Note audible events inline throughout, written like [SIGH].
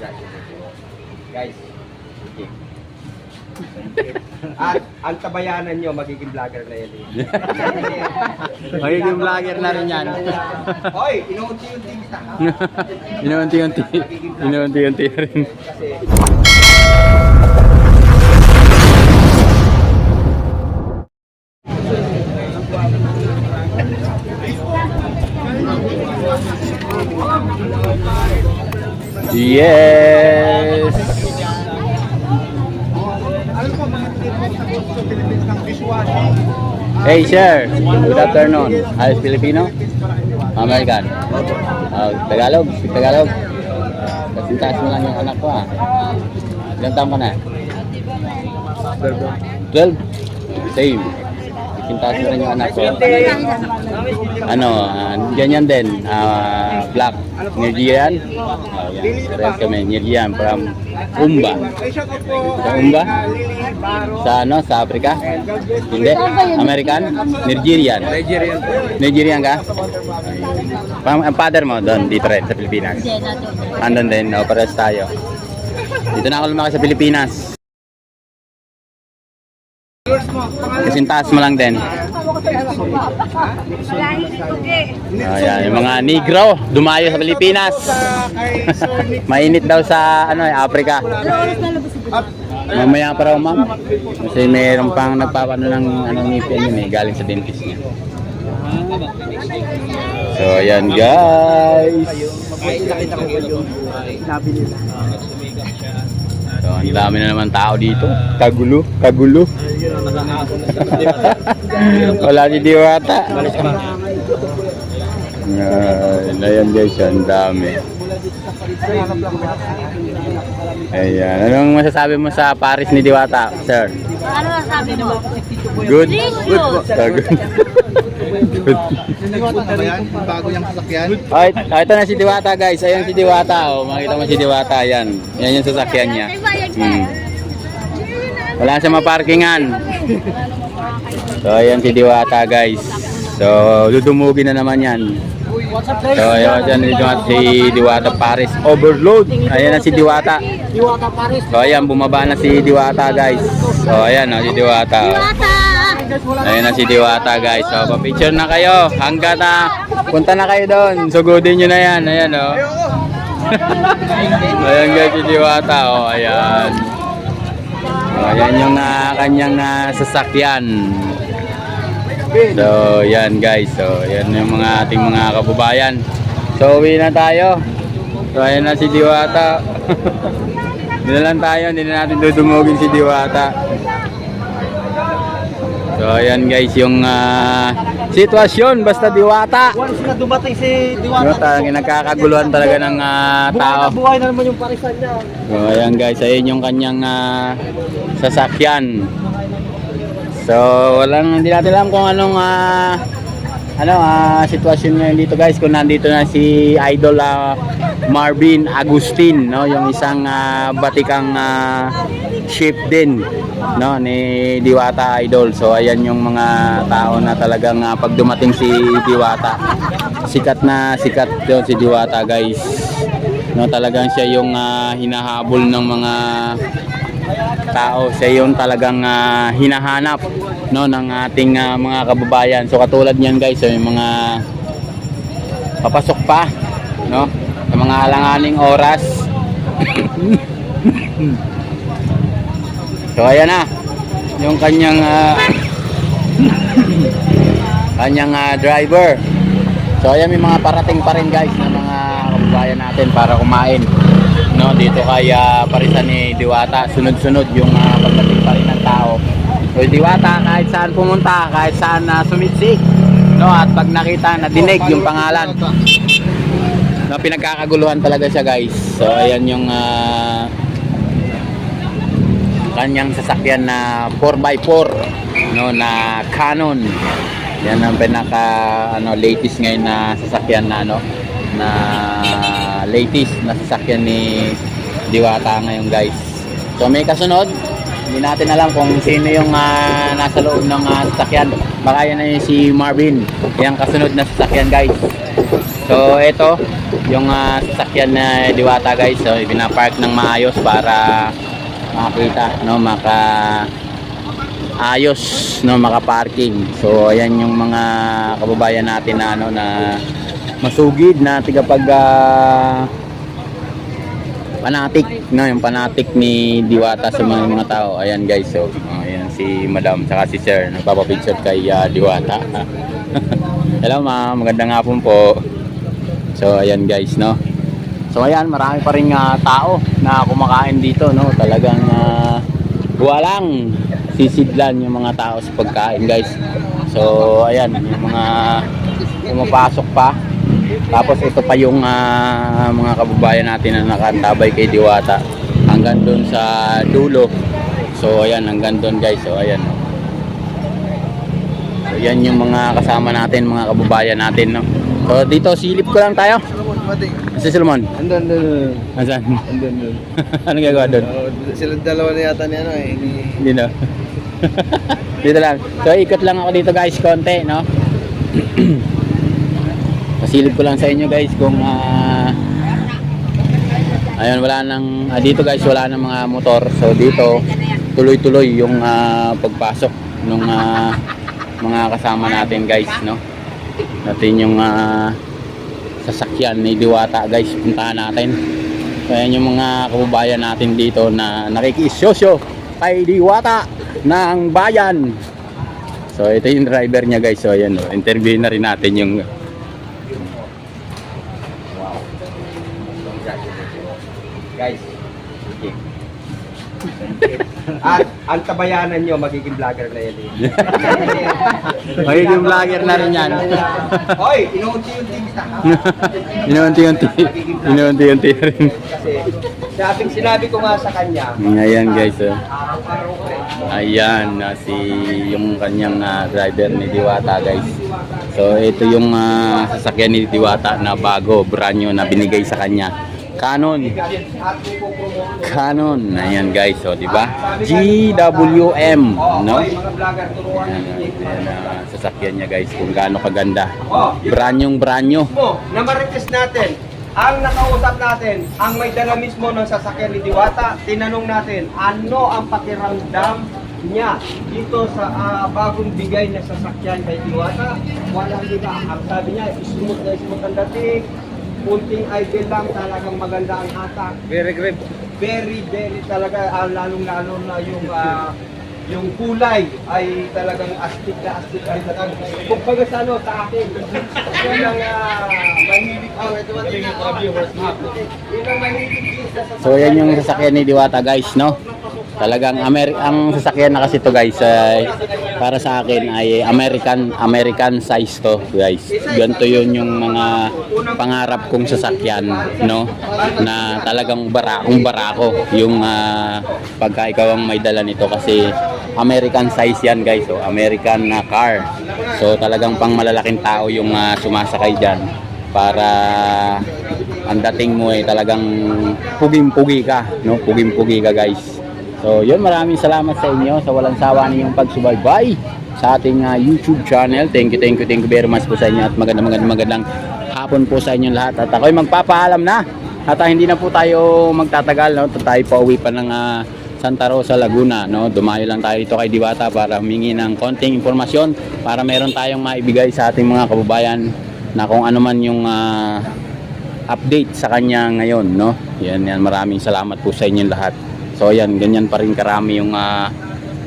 Guys, sige. At ang tabayanan nyo, magiging vlogger na yan. [LAUGHS] Magiging vlogger na rin yan. Hoy, inuunti-unti kita. [LAUGHS] Inuunti-unti. Inuunti-unti rin. Kasi sir, good afternoon. Ayos Filipino? American? Oh, Tagalog? Tagalog? Kasintas mo lang yung anak ko ah. Ilang taon ka na? 12? Same. Kasintas mo rin yung anak ko. Ano, uh, ganyan din. ah, black. Nigerian? Oh, yan. Parehas kami. Nigerian from Umba. Sa Umba? Sa ano? Sa Africa? Hindi? American? Nigerian? Nigerian. Nigerian ka? Pam- Ang father mo doon, dito rin sa Pilipinas? Andun din, no? Parehas tayo. Dito na ako lumaki sa Pilipinas. Kasintas mo lang din. Ayan, yung mga negro, dumayo sa Pilipinas. [LAUGHS] Mainit daw sa ano eh, Africa. Mamaya pa raw ma'am. Kasi mayroon pang nagpapano ng ano ngipin yun eh, galing sa dentist niya. So ayan guys. So ang dami na naman tao dito. Kagulo, kagulo. [LAUGHS] Wala si Diwata. Ayan, ayan guys, ang dami. Ayan, anong masasabi mo sa Paris ni Diwata, sir? Ano masabi mo? Good? Ah, good. good. [LAUGHS] Bago yung sasakyan. Ay, ito na si Diwata guys. Ayan si Diwata. Oh. Makita mo si Diwata. Yan. Yan yung sasakyan niya. Hmm. Wala siya maparkingan. So, ayan si Diwata guys. So, dudumugin na naman yan. So, ayan dyan at si Diwata Paris. Overload. Ayan na si Diwata. Diwata Paris. So, ayan. Bumaba na si Diwata guys. So, ayan na si Diwata. oh. Bata! Ayun na si Diwata guys. So, pa-picture na kayo. Hanggat na punta na kayo doon. Sugudin nyo na yan. Ayan oh. [LAUGHS] ayan guys si Diwata. Oh, ayan. So, ayan yung ah, kanyang ah, sasakyan. So, yan guys. So, yan yung mga ating mga kababayan. So, uwi na tayo. So, ayan na si Diwata. [LAUGHS] Hindi na lang tayo. Hindi na natin dudumugin si Diwata. So ayan guys yung ah, sitwasyon basta diwata. Once na dumating si Diwata, Diwata, nagkakaguluhan talaga ng buhay tao. na buhay na naman yung parisan niya. So ayan guys, ayun yung kanyang ah, sasakyan. So walang hindi natin alam kung anong ah, ano ah, sitwasyon ngayon dito guys kung nandito na si Idol ah, Marvin Agustin no yung isang ah, batikang ah, ship din no ni Diwata Idol. So ayan yung mga tao na talagang ah, pag dumating si Diwata sikat na sikat yun si Diwata guys. No talagang siya yung ah, hinahabol ng mga tao. Siya yung talagang ah, hinahanap no ng ating ah, mga kababayan. So katulad niyan guys, so, yung mga papasok pa no sa mga alanganing oras. [LAUGHS] so ayan na yung kanyang ah, [COUGHS] kanyang ah, driver. So ayan may mga parating pa rin guys na mga kababayan natin para kumain. No, dito kay ah, parisan ni Diwata, sunod-sunod yung uh, pagdating pa rin ng tao. So Diwata kahit saan pumunta, kahit saan na sumitsi, no, at pag nakita na dinig yung pangalan. No, pinagkakaguluhan talaga siya guys. So ayan yung ah, kanyang sasakyan na 4x4 no na Canon. Yan ang pinaka ano latest ngayon na sasakyan na ano na latest na sasakyan ni Diwata ngayon guys. So may kasunod, hindi natin alam kung sino yung ah, nasa loob ng ah, sasakyan. Baka yan na yung si Marvin. Yan kasunod na sasakyan guys. So ito, yung ah, sasakyan na Diwata guys. So, pinapark ng maayos para makakita, no, maka ayos no maka-parking. So ayan yung mga kababayan natin na ano na masugid na tigapag ah, panatik no yung panatik ni Diwata sa mga, mga tao. Ayan guys, so oh, ayan si Madam saka si Sir nagpapapicture kay ah, Diwata. [LAUGHS] Hello ma'am, magandang hapon po. So ayan guys, no. So ayan, marami pa rin ah, tao na kumakain dito, no. Talagang ah, walang sisidlan yung mga tao sa pagkain, guys. So ayan, yung mga pumapasok pa. Tapos ito pa yung ah, mga kababayan natin na nakantabay kay Diwata hanggang doon sa dulo. So ayan, hanggang doon guys. So ayan. So yan yung mga kasama natin, mga kababayan natin, no. So dito silip ko lang tayo. Si Solomon. Andun, andun, Asan? andun, andun. [LAUGHS] Anong gagawa doon? Sila dalawa na yata ni ano eh. Hindi na. [LAUGHS] dito lang. So ikot lang ako dito guys, konti, no? [CLEARS THROAT] Pasilip ko lang sa inyo guys kung ah Ayun, wala nang ah, dito guys, wala nang mga motor. So dito tuloy-tuloy yung ah, pagpasok ng mga kasama natin guys, no? Natin yung ah, sasakyan ni Diwata guys, puntahan natin. So yung mga kababayan natin dito na nakikisosyo kay Diwata ng bayan. So ito yung driver niya guys. So ayan, interview na rin natin yung Guys. Okay. At ang tabayanan nyo, magiging vlogger na yan. eh. [LAUGHS] magiging vlogger na rin yan. [LAUGHS] Hoy, inuunti-unti kita. ha? [LAUGHS] Inuunti-unti. Inuunti-unti rin. Kasi sabing sinabi ko nga sa kanya, Ayan guys. Eh. Ayan, na si yung kanyang ah, driver ni Diwata guys. So ito yung ah, sasakyan ni Diwata na bago, brand new na binigay sa kanya. Canon. Canon. Ayan guys, so di ba? GWM, Oh, no? Ayan, ayan, ah, sasakyan niya guys kung gaano kaganda. Oh, brand new. mo na marites natin ang nakausap natin, ang may dala mismo ng sasakyan ni Diwata, tinanong natin, ano ang pakiramdam niya dito sa ah, bagong bigay na sasakyan kay Diwata? Walang iba. Ang sabi niya, smooth na smooth ang dating, kunting idle lang, talagang maganda ang hatak. Very grip. Very, very talaga, ah, lalong-lalo na yung ah, yung kulay ay talagang astig na astig ang dating. Kung baga sa ano, sa akin, yun ang ah, mahilig ko. Ito ba tingin ko viewers Yun ang mahilig sa. So yan yung sasakyan ni Diwata guys, no? Talagang Amer ang sasakyan na kasi to guys ay para sa akin ay American American size to guys. Ganito yun yung mga pangarap kong sasakyan, no? Na talagang barakong barako yung ah, pagka ikaw ang may dala nito kasi American size yan guys, so American na car. So talagang pang malalaking tao yung ah, sumasakay diyan para ang dating mo ay talagang puging-pugi ka, no? Puging-pugi ka, guys. So, yun, maraming salamat sa inyo sa walang sawa ninyong pagsubaybay sa ating ah, YouTube channel. Thank you, thank you, thank you very much po sa inyo at magandang magandang magandang hapon po sa inyong lahat. At ako'y magpapaalam na at ah, hindi na po tayo magtatagal, no? Tayo pa uwi pa ng ah, Santa Rosa, Laguna, no? Dumayo lang tayo dito kay Diwata para humingi ng konting impormasyon para meron tayong maibigay sa ating mga kababayan na kung ano man yung ah, update sa kanya ngayon, no? Yan, yan. Maraming salamat po sa inyong lahat. So, yan. Ganyan pa rin karami yung ah,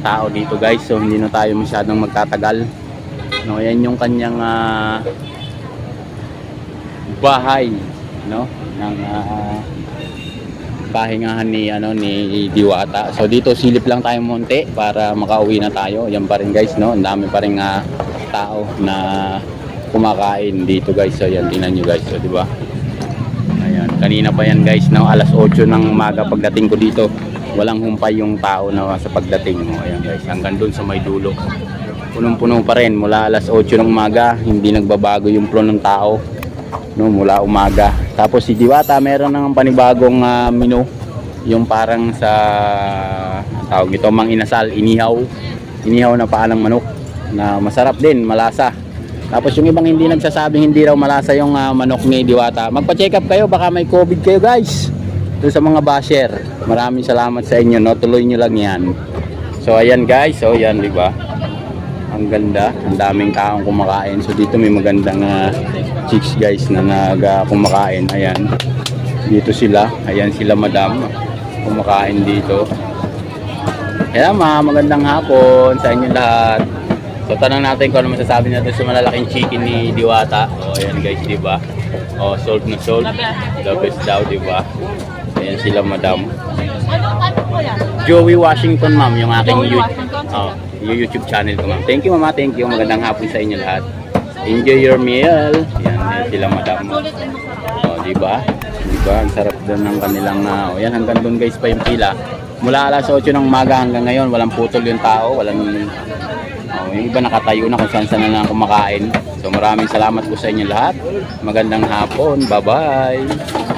tao dito, guys. So, hindi na tayo masyadong magtatagal. No, yan yung kanyang ah, bahay, no? Ng ah, pahingahan ni ano ni Diwata. So dito silip lang tayo monte para makauwi na tayo. Yan pa rin guys, no? Ang dami pa rin ah, tao na kumakain dito guys. So yan tingnan niyo guys, so, di ba? Ayan, kanina pa yan guys, no? Alas 8 ng umaga pagdating ko dito. Walang humpay yung tao na sa pagdating mo. Ayan guys, hanggang doon sa may dulo. Punong-puno pa rin mula alas 8 ng umaga, hindi nagbabago yung flow ng tao no mula umaga. Tapos si Diwata meron ng panibagong ah, menu yung parang sa tawag nito mang inasal, inihaw. Inihaw na paa ng manok na masarap din, malasa. Tapos yung ibang hindi nagsasabing hindi raw malasa yung ah, manok ni Diwata. Magpa-check up kayo, baka may COVID kayo guys. Doon sa mga basher. Maraming salamat sa inyo, no? Tuloy nyo lang yan. So ayan guys, so yan, di ba? Ang ganda, ang daming taong kumakain. So dito may magandang ah, chicks guys na nag ah, kumakain. Ayan. Dito sila, ayan sila madam kumakain dito. Ayan, mga magandang hapon sa inyo lahat. So tanong natin kung ano masasabi natin sa malalaking chicken ni Diwata. O ayan guys, di ba? O sold na sold. The best daw, di ba? Ayan sila madam. Ano po yan? Joey Washington ma'am, yung aking Joey oh, yung YouTube channel ko ma'am. Thank you mama, thank you. Magandang hapon sa inyo lahat. Enjoy your meal. Yan, yan sila madam. Sulit and masarap. Oh, di ba? Di ba? Ang sarap doon ng kanilang uh, oh, yan hanggang doon guys pa yung pila. Mula alas 8 ng umaga hanggang ngayon, walang putol yung tao, walang oh, yung iba nakatayo na kung saan saan na lang kumakain. So maraming salamat po sa inyo lahat. Magandang hapon. Bye-bye.